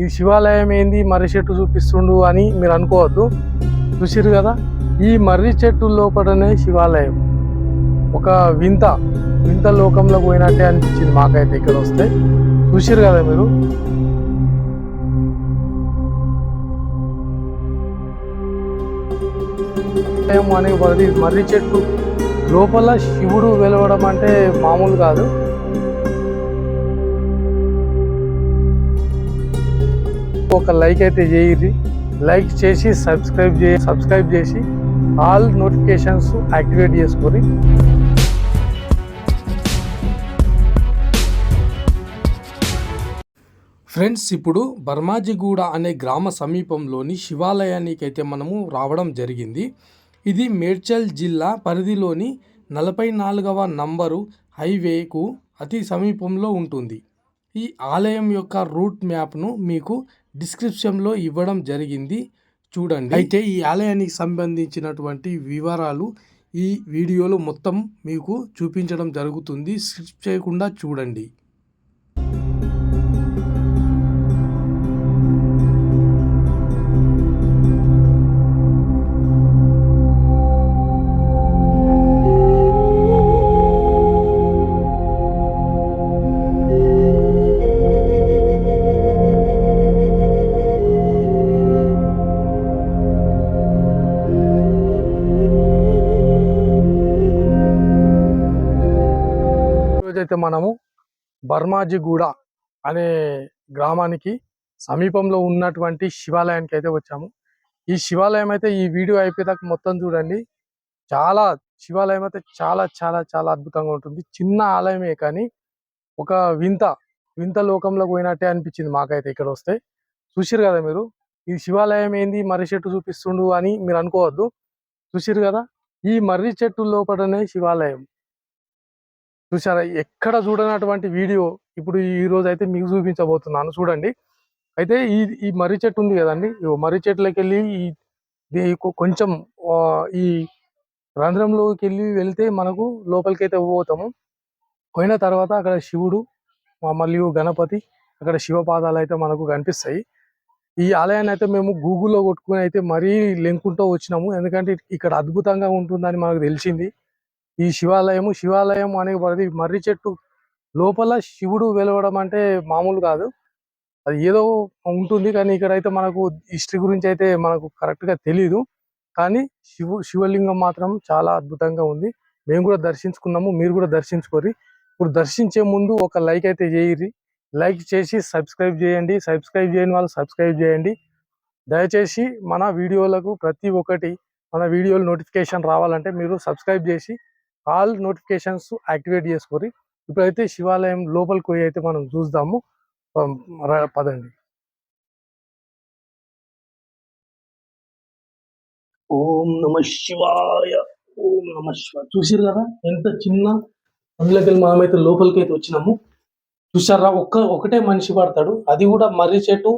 ఈ శివాలయం ఏంది? మర్రి చెట్టు చూపిస్తుండు అని మీరు అనుకోవద్దు. చూసిరు కదా? ఈ మర్రి చెట్టు లోపలనే శివాలయం. ఒక వింత వింత లోకంలో పోయినట్టే అనిపించింది మాకైతే ఇక్కడ వస్తే. చూసిరు కదా మీరు? అనే మర్రి చెట్టు లోపల శివుడు వెలవడం అంటే మామూలు కాదు. ఒక లైక్ అయితే చేయండి. లైక్ చేసి సబ్స్క్రైబ్ చే సబ్స్క్రైబ్ చేసి ఆల్ నోటిఫికేషన్స్ యాక్టివేట్ చేసుకొని ఫ్రెండ్స్ ఇప్పుడు బర్మాజిగూడ అనే గ్రామ సమీపంలోని శివాలయానికి అయితే మనము రావడం జరిగింది. ఇది మేడ్చల్ జిల్లా పరిధిలోని నలభై నాలుగవ నంబరు హైవేకు అతి సమీపంలో ఉంటుంది. ఈ ఆలయం యొక్క రూట్ మ్యాప్ను మీకు డిస్క్రిప్షన్లో ఇవ్వడం జరిగింది. చూడండి. అయితే ఈ ఆలయానికి సంబంధించినటువంటి వివరాలు ఈ వీడియోలో మొత్తం మీకు చూపించడం జరుగుతుంది. స్కిప్ చేయకుండా చూడండి. అయితే మనము బర్మాజిగూడ అనే గ్రామానికి సమీపంలో ఉన్నటువంటి శివాలయానికి అయితే వచ్చాము. ఈ శివాలయం అయితే ఈ వీడియో అయిపోయేదాకా మొత్తం చూడండి. చాలా శివాలయం అయితే చాలా చాలా చాలా అద్భుతంగా ఉంటుంది. చిన్న ఆలయమే కానీ ఒక వింత వింత లోకంలో పోయినట్టే అనిపించింది మాకైతే ఇక్కడ వస్తే. చూసిరు కదా మీరు? ఈ శివాలయం ఏంది? మర్రి చెట్టు చూపిస్తుండు అని మీరు అనుకోవద్దు. చూసిరు కదా? ఈ మర్రి చెట్టు లోపలనే శివాలయం. చూసారా ఎక్కడ చూడనటువంటి వీడియో ఇప్పుడు ఈ రోజు అయితే మీకు చూపించబోతున్నాను. చూడండి. అయితే ఈ ఈ మర్రి చెట్టు ఉంది కదండి. ఈ మర్రి చెట్లకి వెళ్ళి ఈ కొంచెం ఈ రంధ్రంలోకి వెళ్ళి వెళ్తే మనకు లోపలికి అయితే పోతాము. పోయిన తర్వాత అక్కడ శివుడు మళ్ళీ మరియు గణపతి అక్కడ శివపాదాలు అయితే మనకు కనిపిస్తాయి. ఈ ఆలయాన్ని అయితే మేము గూగుల్లో కొట్టుకుని అయితే మరీ లెంకుంటూ వచ్చినాము. ఎందుకంటే ఇక్కడ అద్భుతంగా ఉంటుందని మనకు తెలిసింది. ఈ శివాలయము శివాలయం అనే మర్రి చెట్టు లోపల శివుడు వెలవడం అంటే మామూలు కాదు. అది ఏదో ఉంటుంది కానీ ఇక్కడైతే మనకు హిస్టరీ గురించి అయితే మనకు కరెక్ట్గా తెలియదు కానీ శివు శివలింగం మాత్రం చాలా అద్భుతంగా ఉంది. మేము కూడా దర్శించుకున్నాము మీరు కూడా దర్శించుకోరి ఇప్పుడు దర్శించే ముందు ఒక లైక్ అయితే చేయరి లైక్ చేసి సబ్స్క్రైబ్ చేయండి. సబ్స్క్రైబ్ చేయని వాళ్ళు సబ్స్క్రైబ్ చేయండి. దయచేసి మన వీడియోలకు ప్రతి ఒక్కటి మన వీడియోలు నోటిఫికేషన్ రావాలంటే మీరు సబ్స్క్రైబ్ చేసి ఆల్ నోటిఫికేషన్స్ యాక్టివేట్ చేసుకొని ఇప్పుడైతే శివాలయం లోపలికి పోయి అయితే మనం చూద్దాము. పదండి. ఓం నమ శివాయ ఓం నమ శివాయ. చూసిరు కదా ఎంత చిన్న అందులోకి మనమైతే లోపలికి అయితే వచ్చినాము. చూసారా ఒక్క ఒకటే మనిషి పడతాడు. అది కూడా మర్రి చెట్టు.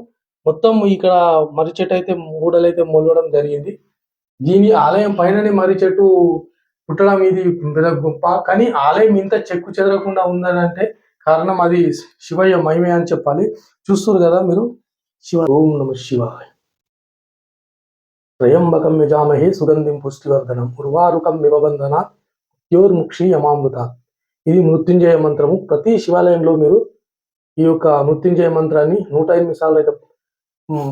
మొత్తం ఇక్కడ మర్రి చెట్టు అయితే మూడలైతే మొలవడం జరిగింది. దీని ఆలయం పైననే మర్రి చెట్టు పుట్టడం ఇది పెద్ద గొప్ప. కానీ ఆలయం ఇంత చెక్కు చెదరకుండా ఉందని అంటే కారణం అది శివయ్య మహిమే అని చెప్పాలి. చూస్తారు కదా మీరు? శివ ఓం నమ శివాయ. త్రయంబకం యజామహే సుగంధిం పుష్టివర్ధనం. ఉర్వారుకం వివబంధన యోర్ముక్షి యమామృత. ఇది మృత్యుంజయ మంత్రము. ప్రతి శివాలయంలో మీరు ఈ యొక్క మృత్యుంజయ మంత్రాన్ని నూట ఎనిమిది సార్లు అయితే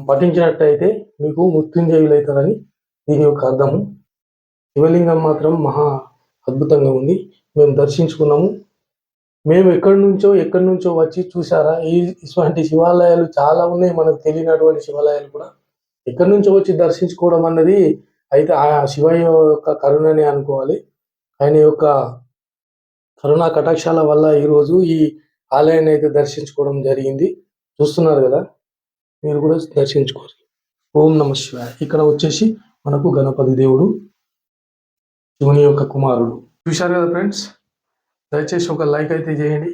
పఠించినట్టయితే మీకు మృత్యుంజయులు అవుతారని దీని యొక్క అర్థము. శివలింగం మాత్రం మహా అద్భుతంగా ఉంది. మేము దర్శించుకున్నాము. మేము ఎక్కడి నుంచో ఎక్కడి నుంచో వచ్చి చూసారా ఈ ఇటువంటి శివాలయాలు చాలా ఉన్నాయి మనకు తెలియనటువంటి శివాలయాలు కూడా. ఎక్కడి నుంచో వచ్చి దర్శించుకోవడం అన్నది అయితే ఆ శివయ్య యొక్క కరుణని అనుకోవాలి. ఆయన యొక్క కరుణా కటాక్షాల వల్ల ఈరోజు ఈ ఆలయాన్ని అయితే దర్శించుకోవడం జరిగింది. చూస్తున్నారు కదా? మీరు కూడా దర్శించుకోరు ఓం నమ శివాయ. ఇక్కడ వచ్చేసి మనకు గణపతి దేవుడు. శివుని యొక్క కుమారుడు. చూశారు కదా ఫ్రెండ్స్? దయచేసి ఒక లైక్ అయితే చేయండి.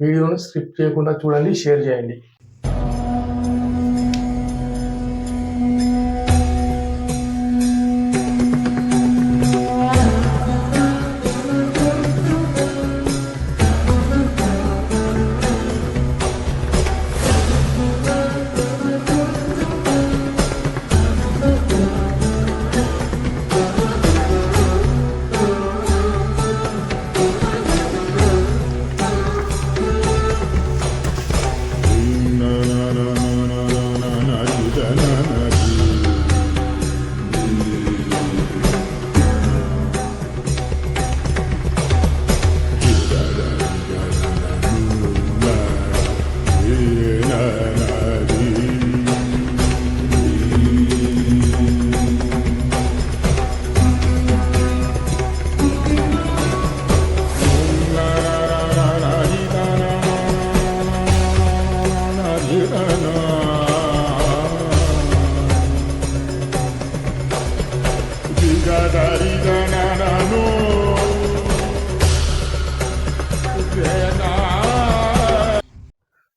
వీడియోను స్క్రిప్ట్ చేయకుండా చూడండి షేర్ చేయండి.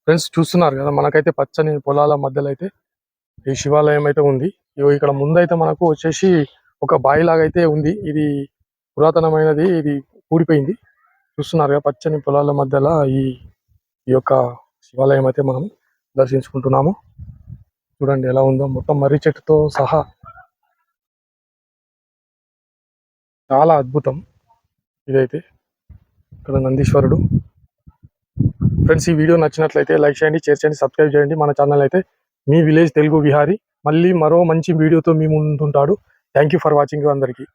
ఫ్రెండ్స్ చూస్తున్నారు కదా మనకైతే పచ్చని పొలాల మధ్యలో అయితే ఈ శివాలయం అయితే ఉంది. ఇగో ఇక్కడ ముందైతే మనకు వచ్చేసి ఒక బావి లాగా అయితే ఉంది. ఇది పురాతనమైనది ఇది కూడిపోయింది చూస్తున్నారు కదా పచ్చని పొలాల మధ్యలో ఈ ఈ యొక్క శివాలయం అయితే మనం దర్శించుకుంటున్నాము. చూడండి ఎలా ఉందో మొత్తం మర్రి చెట్టుతో సహా. చాలా అద్భుతం ఇదైతే. ఇక్కడ నందీశ్వరుడు ఫ్రెండ్స్ ఈ వీడియో నచ్చినట్లయితే లైక్ చేయండి షేర్ చేయండి సబ్స్క్రైబ్ చేయండి. మన ఛానల్ అయితే మీ విలేజ్ తెలుగు విహారీ. మళ్ళీ మరో మంచి వీడియోతో మీ ముందుంటాడు. థ్యాంక్ యూ ఫర్ వాచింగ్ అందరికీ.